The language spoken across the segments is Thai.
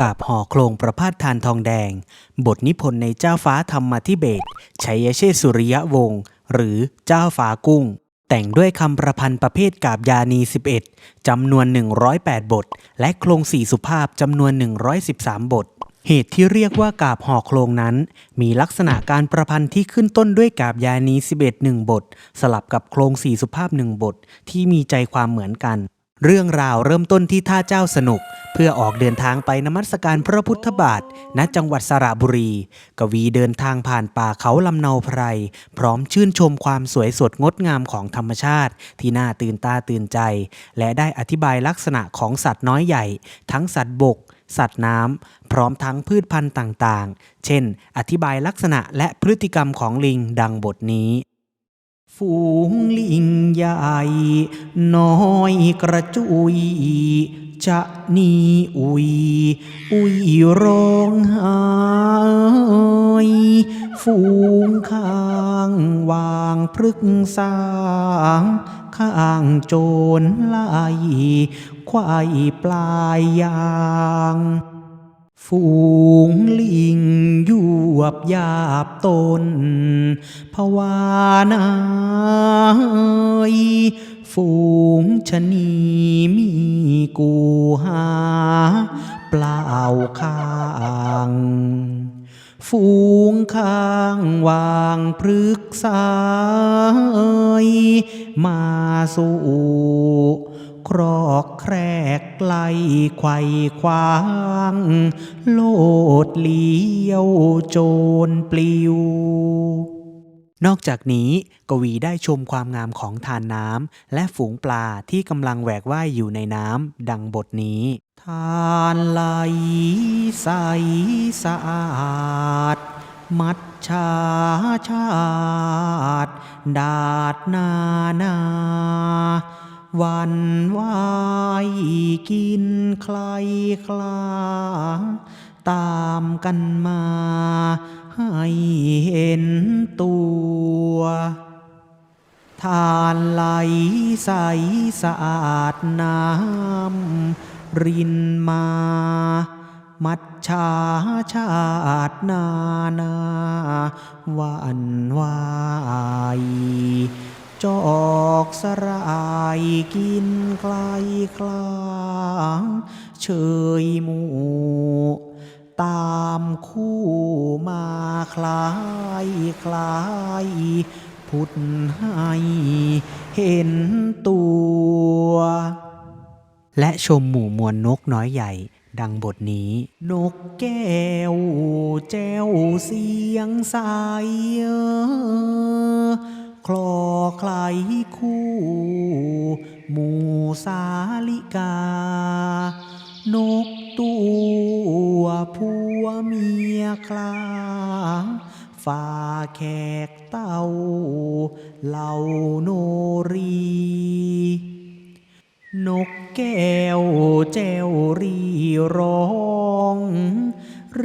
กาบห่อโครงประพาสทานทองแดง บทนิพนธ์ในเจ้าฟ้าธรรมธิเบศชัยเชษฐ์สุริยวงศ์หรือเจ้าฟ้ากุ้ง แต่งด้วยคำประพันธ์ประเภทกาบยานี 11จำนวน 108 บท และโครงสี่สุภาพจำนวน 113 บท เหตุที่เรียกว่ากาบห่อโครงนั้น มีลักษณะการประพันธ์ที่ขึ้นต้นด้วยกาบยานี 11หนึ่งบท สลับกับโครงสี่สุภาพหนึ่งบท ที่มีใจความเหมือนกัน เรื่องราวเริ่มต้นที่ท่าเจ้าสนุก เพื่อออกเดินทางไปนมัสการพระพุทธบาท ณจังหวัดสระบุรี กวีเดินทางผ่านป่าเขาลำเนาไพร พร้อมชื่นชมความสวยสดงดงามของธรรมชาติ ที่น่าตื่นตาตื่นใจ และได้อธิบายลักษณะของสัตว์น้อยใหญ่ ทั้งสัตว์บก สัตว์น้ำพร้อมทั้งพืชพันธุ์ต่างๆ เช่น อธิบายลักษณะและพฤติกรรมของลิงดังบทนี้ ฝูงลิงใหญ่ น้อยกระจุย จะหนีอุย อุยร้องไห้ฝูงข้างวางพฤกษาข้างโจรไล่ควายปลายยาง ฝูงลิงยู่ วบยาบตนภาวนาฝูงชะนีมีกูหา เปล่าข้างฝูงข้างวางพฤกษายมาสู่ ครอกแครกไกลไขว่คว้าง โลดเลี้ยวโจรปลิวนอกจากนี้กวีได้ชมความงามของทานน้ำและฝูงปลาที่กำลังแหวกว่ายอยู่ในน้ำดังบทนี้ ทานไหลใสสะอาด มัดชาชาด ดาดนานา วันวายกินใครคลา ตามกันมา ให้เห็นตัว ทานไหลใสสะอาดน้ำรินมา มัดชาชาดนานาวันวายจอ อกสรายกินไกลคลางเชยหมูตามคู่มาคล้ายคล้ายพุทธให้เห็นตัว และชมหมู่มวลนกน้อยใหญ่ดังบทนี้ นกแก้วแจ้วเสียงใส เอ่อคลอใครคู่หมูสาลิกา นกตัวผัวเมียคลาฝ่าแขกเต้าเหล่าโนรี นกแก้วแจวรีร้อง เร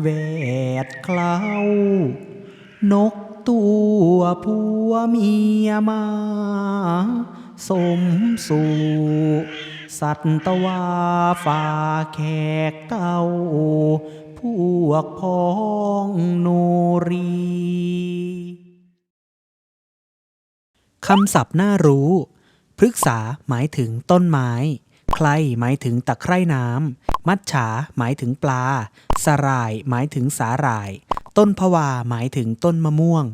แวดเคล้านกตัวผัวเมียมาสมสู่สัตวาฝ่าแขกเต้าพวกพ้องโนรี คำศัพท์น่ารู้ พฤกษาหมายถึงต้นไม้ ใครหมายถึงตะไคร่น้ำ มัดฉาหมายถึงปลาสราย หมายถึงสาหร่าย ต้นพวาหมายถึงต้นมะม่วง